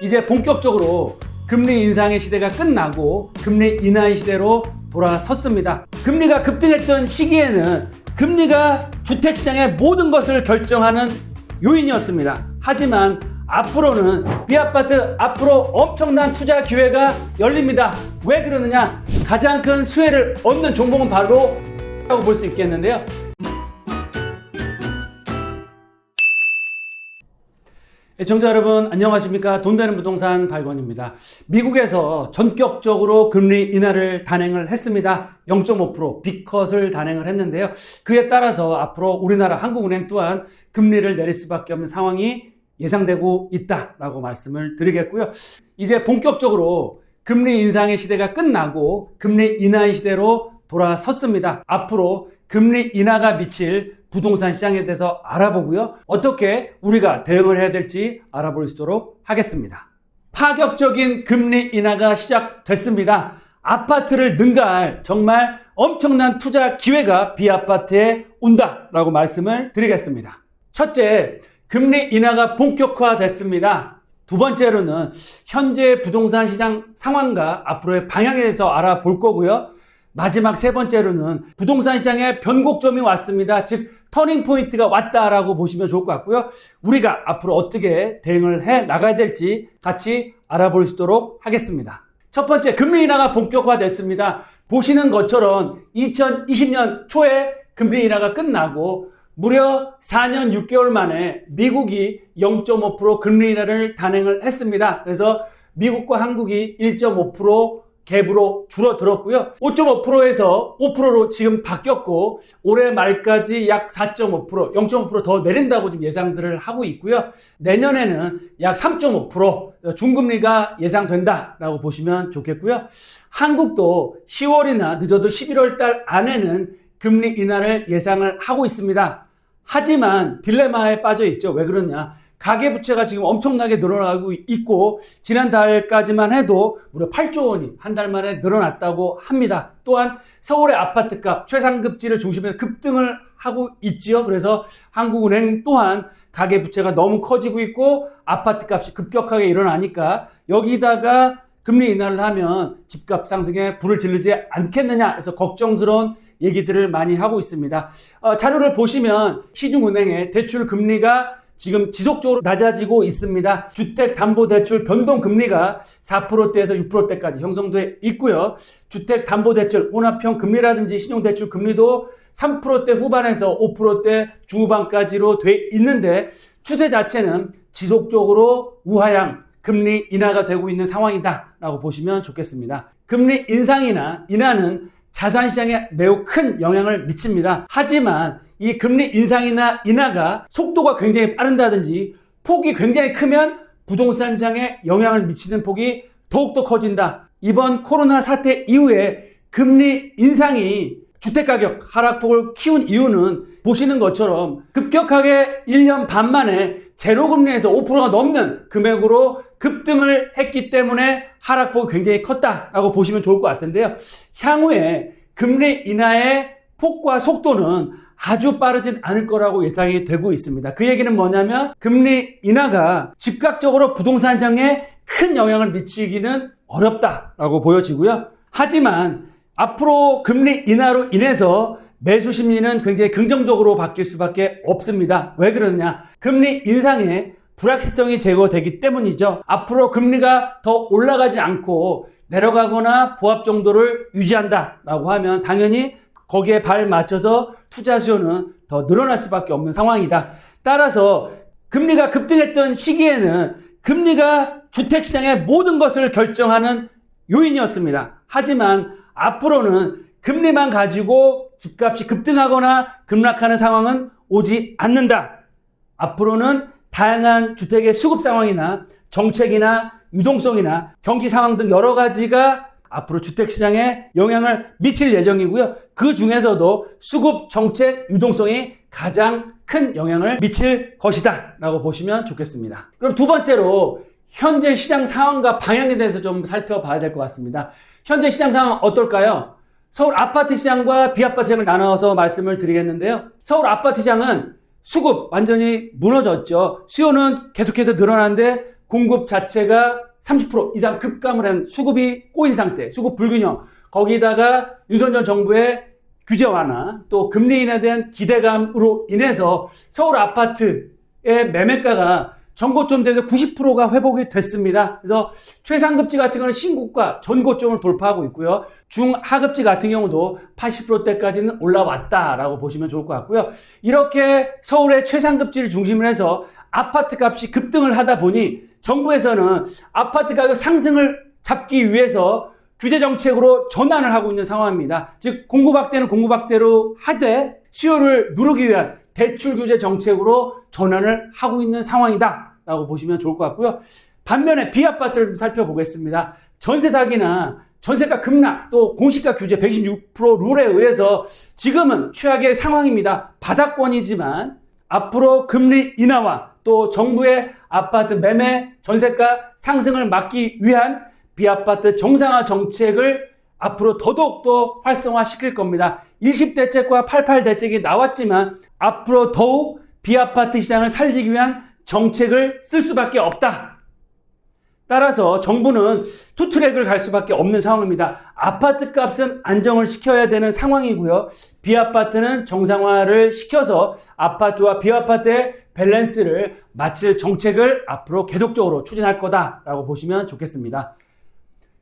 이제 본격적으로 금리 인상의 시대가 끝나고 금리 인하의 시대로 돌아섰습니다. 금리가 급등했던 시기에는 금리가 주택시장의 모든 것을 결정하는 요인이었습니다. 하지만 앞으로는 B아파트 앞으로 엄청난 투자 기회가 열립니다. 왜 그러느냐? 가장 큰 수혜를 얻는 종목은 바로 라고 볼 수 있겠는데요. 애청자 여러분 안녕하십니까? 돈 되는 부동산 발권입니다. 미국에서 전격적으로 금리 인하를 단행을 했습니다. 0.5% 빅컷을 단행을 했는데요. 그에 따라서 앞으로 우리나라 한국은행 또한 금리를 내릴 수밖에 없는 상황이 예상되고 있다라고 말씀을 드리겠고요. 이제 본격적으로 금리 인상의 시대가 끝나고 금리 인하의 시대로 돌아섰습니다. 앞으로 금리 인하가 미칠 부동산 시장에 대해서 알아보고요. 어떻게 우리가 대응을 해야 될지 알아볼 수 있도록 하겠습니다. 파격적인 금리 인하가 시작됐습니다. 아파트를 능가할 정말 엄청난 투자 기회가 비아파트에 온다라고 말씀을 드리겠습니다. 첫째, 금리 인하가 본격화됐습니다. 두 번째로는 현재 부동산 시장 상황과 앞으로의 방향에 대해서 알아볼 거고요. 마지막 세 번째로는 부동산 시장에 변곡점이 왔습니다. 즉 터닝 포인트가 왔다라고 보시면 좋을 것 같고요. 우리가 앞으로 어떻게 대응을 해 나가야 될지 같이 알아볼 수 있도록 하겠습니다. 첫 번째 금리 인하가 본격화됐습니다. 보시는 것처럼 2020년 초에 금리 인하가 끝나고 무려 4년 6개월 만에 미국이 0.5% 금리 인하를 단행을 했습니다. 그래서 미국과 한국이 1.5% 갭으로 줄어들었고요. 5.5%에서 5%로 지금 바뀌었고 올해 말까지 약 4.5%, 0.5%더 내린다고 지금 예상들을 하고 있고요. 내년에는 약 3.5% 중금리가 예상된다라고 보시면 좋겠고요. 한국도 10월이나 늦어도 11월 달 안에는 금리 인하를 예상을 하고 있습니다. 하지만 딜레마에 빠져 있죠. 왜 그러냐? 가계 부채가 지금 엄청나게 늘어나고 있고 지난달까지만 해도 무려 8조 원이 한 달 만에 늘어났다고 합니다. 또한 서울의 아파트값 최상급지를 중심해서 급등을 하고 있지요. 그래서 한국은행 또한 가계 부채가 너무 커지고 있고 아파트값이 급격하게 일어나니까 여기다가 금리 인하를 하면 집값 상승에 불을 지르지 않겠느냐 해서 걱정스러운 얘기들을 많이 하고 있습니다. 어, 자료를 보시면 시중은행의 대출 금리가 지금 지속적으로 낮아지고 있습니다. 주택담보대출 변동금리가 4%대에서 6%대까지 형성돼 있고요. 주택담보대출 혼합형 금리라든지 신용대출 금리도 3%대 후반에서 5%대 중후반까지로 돼 있는데 추세 자체는 지속적으로 우하향 금리 인하가 되고 있는 상황이다라고 보시면 좋겠습니다. 금리 인상이나 인하는 자산 시장에 매우 큰 영향을 미칩니다. 하지만 이 금리 인상이나 인하가 속도가 굉장히 빠른다든지 폭이 굉장히 크면 부동산 시장에 영향을 미치는 폭이 더욱더 커진다. 이번 코로나 사태 이후에 금리 인상이 주택가격 하락폭을 키운 이유는 보시는 것처럼 급격하게 1년 반 만에 제로금리에서 5%가 넘는 금액으로 급등을 했기 때문에 하락폭이 굉장히 컸다라고 보시면 좋을 것 같은데요. 향후에 금리 인하의 폭과 속도는 아주 빠르진 않을 거라고 예상이 되고 있습니다. 그 얘기는 뭐냐면 금리 인하가 즉각적으로 부동산 장에 큰 영향을 미치기는 어렵다라고 보여지고요. 하지만 앞으로 금리 인하로 인해서 매수 심리는 굉장히 긍정적으로 바뀔 수밖에 없습니다. 왜 그러느냐? 금리 인상에 불확실성이 제거되기 때문이죠. 앞으로 금리가 더 올라가지 않고 내려가거나 보합 정도를 유지한다라고 하면 당연히 거기에 발 맞춰서 투자 수요는 더 늘어날 수밖에 없는 상황이다. 따라서 금리가 급등했던 시기에는 금리가 주택시장의 모든 것을 결정하는 요인이었습니다. 하지만 앞으로는 금리만 가지고 집값이 급등하거나 급락하는 상황은 오지 않는다. 앞으로는 다양한 주택의 수급 상황이나 정책이나 유동성이나 경기 상황 등 여러 가지가 앞으로 주택 시장에 영향을 미칠 예정이고요. 그 중에서도 수급 정책 유동성이 가장 큰 영향을 미칠 것이다 라고 보시면 좋겠습니다. 그럼 두 번째로 현재 시장 상황과 방향에 대해서 좀 살펴봐야 될 것 같습니다. 현재 시장 상황 어떨까요? 서울 아파트 시장과 비아파트 시장을 나눠서 말씀을 드리겠는데요. 서울 아파트 시장은 수급 완전히 무너졌죠. 수요는 계속해서 늘어나는데 공급 자체가 30% 이상 급감을 한 수급이 꼬인 상태, 수급 불균형. 거기다가 윤석열 정부의 규제 완화, 또 금리 인하에 대한 기대감으로 인해서 서울 아파트의 매매가가 전고점 대비 90%가 회복이 됐습니다. 그래서 최상급지 같은 경우는 신고가 전고점을 돌파하고 있고요. 중하급지 같은 경우도 80%대까지는 올라왔다라고 보시면 좋을 것 같고요. 이렇게 서울의 최상급지를 중심으로 해서 아파트 값이 급등을 하다 보니 정부에서는 아파트 가격 상승을 잡기 위해서 규제 정책으로 전환을 하고 있는 상황입니다. 즉 공급 확대는 공급 확대로 하되 수요를 누르기 위한 대출 규제 정책으로 전환을 하고 있는 상황이다 라고 보시면 좋을 것 같고요. 반면에 비아파트를 좀 살펴보겠습니다. 전세 사기나 전세가 급락 또 공시가 규제 126% 룰에 의해서 지금은 최악의 상황입니다. 바닥권이지만 앞으로 금리 인하와 또 정부의 아파트 매매 전세가 상승을 막기 위한 비아파트 정상화 정책을 앞으로 더더욱 더 활성화시킬 겁니다. 20대책과 88대책이 나왔지만 앞으로 더욱 비아파트 시장을 살리기 위한 정책을 쓸 수밖에 없다. 따라서 정부는 투 트랙을 갈 수밖에 없는 상황입니다. 아파트 값은 안정을 시켜야 되는 상황이고요. 비아파트는 정상화를 시켜서 아파트와 비아파트의 밸런스를 맞출 정책을 앞으로 계속적으로 추진할 거다라고 보시면 좋겠습니다.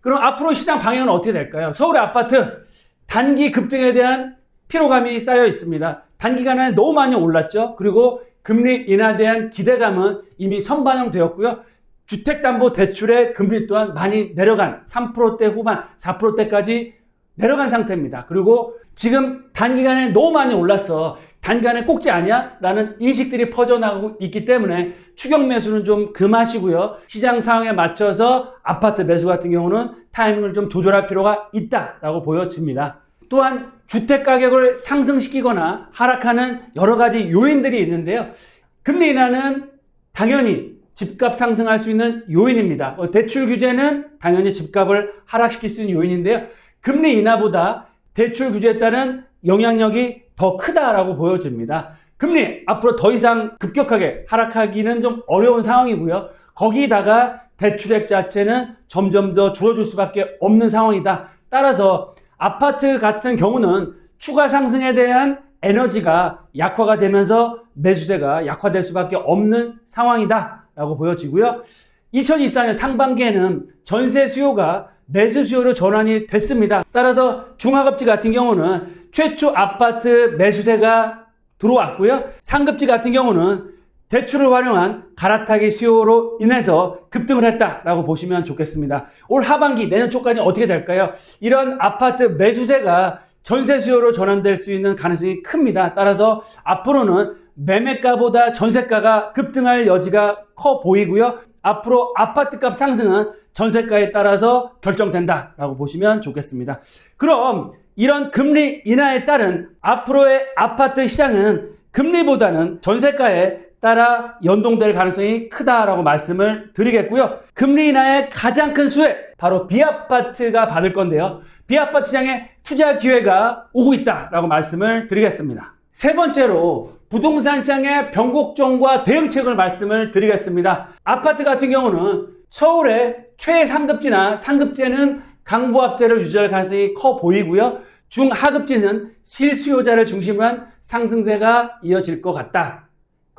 그럼 앞으로 시장 방향은 어떻게 될까요? 서울의 아파트 단기 급등에 대한 피로감이 쌓여 있습니다. 단기간에 너무 많이 올랐죠. 그리고 금리 인하에 대한 기대감은 이미 선반영되었고요. 주택담보대출의 금리 또한 많이 내려간 3%대 후반, 4%대까지 내려간 상태입니다. 그리고 지금 단기간에 너무 많이 올랐어. 단기간에 꼭지 아니야? 라는 인식들이 퍼져나가고 있기 때문에 추격 매수는 좀 금하시고요. 시장 상황에 맞춰서 아파트 매수 같은 경우는 타이밍을 좀 조절할 필요가 있다라고 보여집니다. 또한 주택 가격을 상승시키거나 하락하는 여러 가지 요인들이 있는데요. 금리 인하는 당연히 집값 상승할 수 있는 요인입니다. 어, 대출 규제는 당연히 집값을 하락시킬 수 있는 요인인데요. 금리 인하보다 대출 규제에 따른 영향력이 더 크다라고 보여집니다. 금리 앞으로 더 이상 급격하게 하락하기는 좀 어려운 상황이고요. 거기다가 대출액 자체는 점점 더 줄어들 수밖에 없는 상황이다. 따라서 아파트 같은 경우는 추가 상승에 대한 에너지가 약화가 되면서 매수세가 약화될 수밖에 없는 상황이다. 라고 보여지고요. 2024년 상반기에는 전세 수요가 매수 수요로 전환이 됐습니다. 따라서 중하급지 같은 경우는 최초 아파트 매수세가 들어왔고요. 상급지 같은 경우는 대출을 활용한 갈아타기 수요로 인해서 급등을 했다라고 보시면 좋겠습니다. 올 하반기 내년 초까지 어떻게 될까요? 이런 아파트 매수세가 전세 수요로 전환될 수 있는 가능성이 큽니다. 따라서 앞으로는 매매가보다 전세가가 급등할 여지가 커 보이고요. 앞으로 아파트값 상승은 전세가에 따라서 결정된다라고 보시면 좋겠습니다. 그럼 이런 금리 인하에 따른 앞으로의 아파트 시장은 금리보다는 전세가에 따라 연동될 가능성이 크다라고 말씀을 드리겠고요. 금리 인하의 가장 큰 수혜 바로 비아파트가 받을 건데요. 비아파트 시장에 투자 기회가 오고 있다라고 말씀을 드리겠습니다. 세 번째로 부동산 시장의 변곡점과 대응책을 말씀을 드리겠습니다. 아파트 같은 경우는 서울의 최상급지나 상급지에는 강보합세를 유지할 가능성이 커 보이고요. 중하급지는 실수요자를 중심으로 한 상승세가 이어질 것 같다.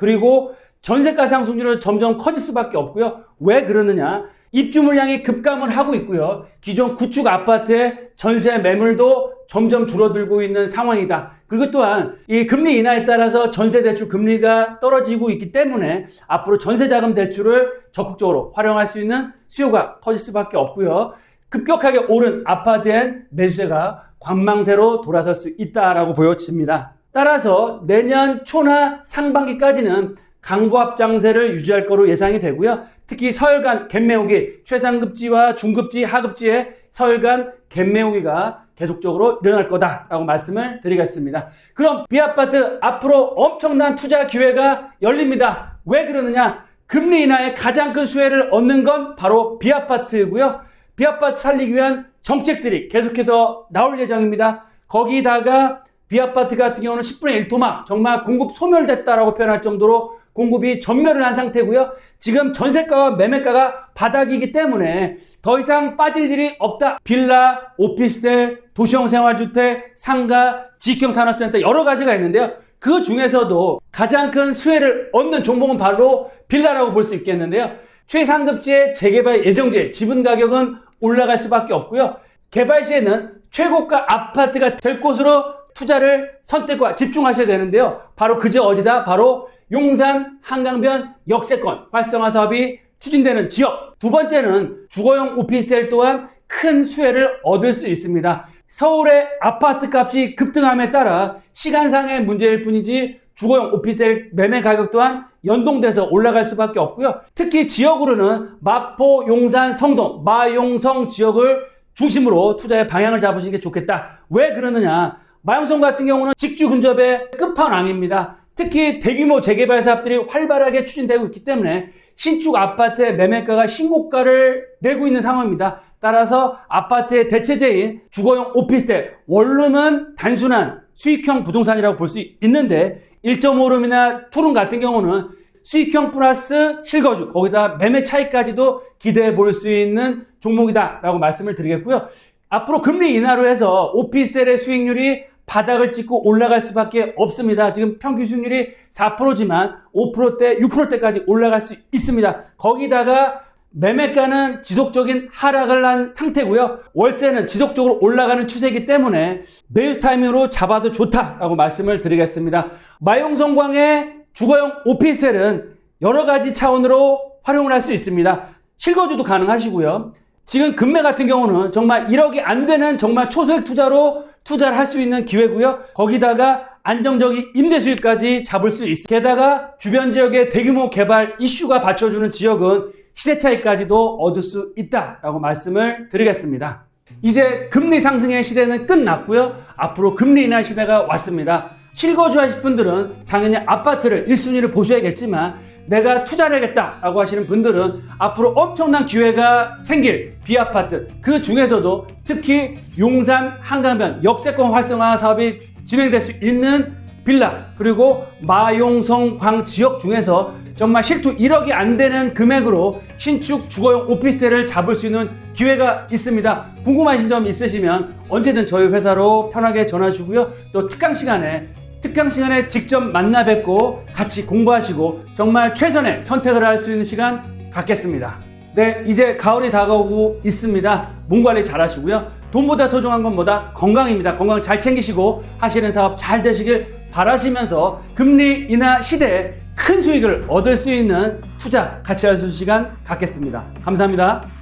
그리고 전세가 상승률은 점점 커질 수밖에 없고요. 왜 그러느냐? 입주 물량이 급감을 하고 있고요. 기존 구축 아파트의 전세 매물도 점점 줄어들고 있는 상황이다. 그리고 또한 이 금리 인하에 따라서 전세 대출 금리가 떨어지고 있기 때문에 앞으로 전세 자금 대출을 적극적으로 활용할 수 있는 수요가 커질 수밖에 없고요. 급격하게 오른 아파트엔 매수세가 관망세로 돌아설 수 있다라고 보여집니다. 따라서 내년 초나 상반기까지는 강보합 장세를 유지할 거로 예상이 되고요. 특히 서열간 갭매우기, 최상급지와 중급지, 하급지의 서열간 갭매우기가 계속적으로 일어날 거다라고 말씀을 드리겠습니다. 그럼 비아파트 앞으로 엄청난 투자 기회가 열립니다. 왜 그러느냐? 금리 인하의 가장 큰 수혜를 얻는 건 바로 비아파트고요. 비아파트 살리기 위한 정책들이 계속해서 나올 예정입니다. 거기다가 비아파트 같은 경우는 10분의 1 토막 정말 공급 소멸됐다라고 표현할 정도로 공급이 전멸을 한 상태고요. 지금 전세가와 매매가가 바닥이기 때문에 더 이상 빠질 일이 없다. 빌라, 오피스텔, 도시형 생활주택, 상가, 지형 산업센터 여러 가지가 있는데요. 그 중에서도 가장 큰 수혜를 얻는 종목은 바로 빌라라고 볼 수 있겠는데요. 최상급지의 재개발 예정지에 지분 가격은 올라갈 수밖에 없고요. 개발 시에는 최고가 아파트가 될 곳으로 투자를 선택과 집중하셔야 되는데요. 바로 그제 어디다? 바로 용산 한강변 역세권 활성화 사업이 추진되는 지역. 두 번째는 주거용 오피스텔 또한 큰 수혜를 얻을 수 있습니다. 서울의 아파트 값이 급등함에 따라 시간상의 문제일 뿐이지 주거용 오피스텔 매매 가격 또한 연동돼서 올라갈 수밖에 없고요. 특히 지역으로는 마포, 용산, 성동, 마용성 지역을 중심으로 투자의 방향을 잡으시는 게 좋겠다. 왜 그러느냐? 마용성 같은 경우는 직주 근접의 끝판왕입니다. 특히 대규모 재개발 사업들이 활발하게 추진되고 있기 때문에 신축 아파트의 매매가가 신고가를 내고 있는 상황입니다. 따라서 아파트의 대체제인 주거용 오피스텔 원룸은 단순한 수익형 부동산이라고 볼 수 있는데 1.5룸이나 투룸 같은 경우는 수익형 플러스 실거주 거기다 매매 차이까지도 기대해 볼 수 있는 종목이다라고 말씀을 드리겠고요. 앞으로 금리 인하로 해서 오피스텔의 수익률이 바닥을 찍고 올라갈 수밖에 없습니다. 지금 평균 수익률이 4%지만 5%대, 6%대까지 올라갈 수 있습니다. 거기다가 매매가는 지속적인 하락을 한 상태고요. 월세는 지속적으로 올라가는 추세이기 때문에 매수 타이밍으로 잡아도 좋다라고 말씀을 드리겠습니다. 마용성광의 주거용 오피스텔은 여러 가지 차원으로 활용을 할 수 있습니다. 실거주도 가능하시고요. 지금 금매 같은 경우는 정말 1억이 안 되는 정말 초소액 투자로 투자를 할 수 있는 기회고요. 거기다가 안정적인 임대 수익까지 잡을 수 있습니다. 게다가 주변 지역의 대규모 개발 이슈가 받쳐주는 지역은 시세 차이까지도 얻을 수 있다라고 말씀을 드리겠습니다. 이제 금리 상승의 시대는 끝났고요. 앞으로 금리 인하 시대가 왔습니다. 실거주 하실 분들은 당연히 아파트를 1순위를 보셔야겠지만 내가 투자를 하겠다라고 하시는 분들은 앞으로 엄청난 기회가 생길 비아파트 그 중에서도 특히 용산 한강변 역세권 활성화 사업이 진행될 수 있는 빌라 그리고 마용성 광 지역 중에서 정말 실투 1억이 안 되는 금액으로 신축 주거용 오피스텔을 잡을 수 있는 기회가 있습니다. 궁금하신 점 있으시면 언제든 저희 회사로 편하게 전화 주고요. 또 특강 시간에 특강 시간에 직접 만나 뵙고 같이 공부하시고 정말 최선의 선택을 할 수 있는 시간 갖겠습니다. 네, 이제 가을이 다가오고 있습니다. 몸 관리 잘 하시고요. 돈보다 소중한 건 뭐다? 건강입니다. 건강 잘 챙기시고 하시는 사업 잘 되시길 바라시면서 금리 인하 시대에 큰 수익을 얻을 수 있는 투자 같이 할 수 있는 시간 갖겠습니다. 감사합니다.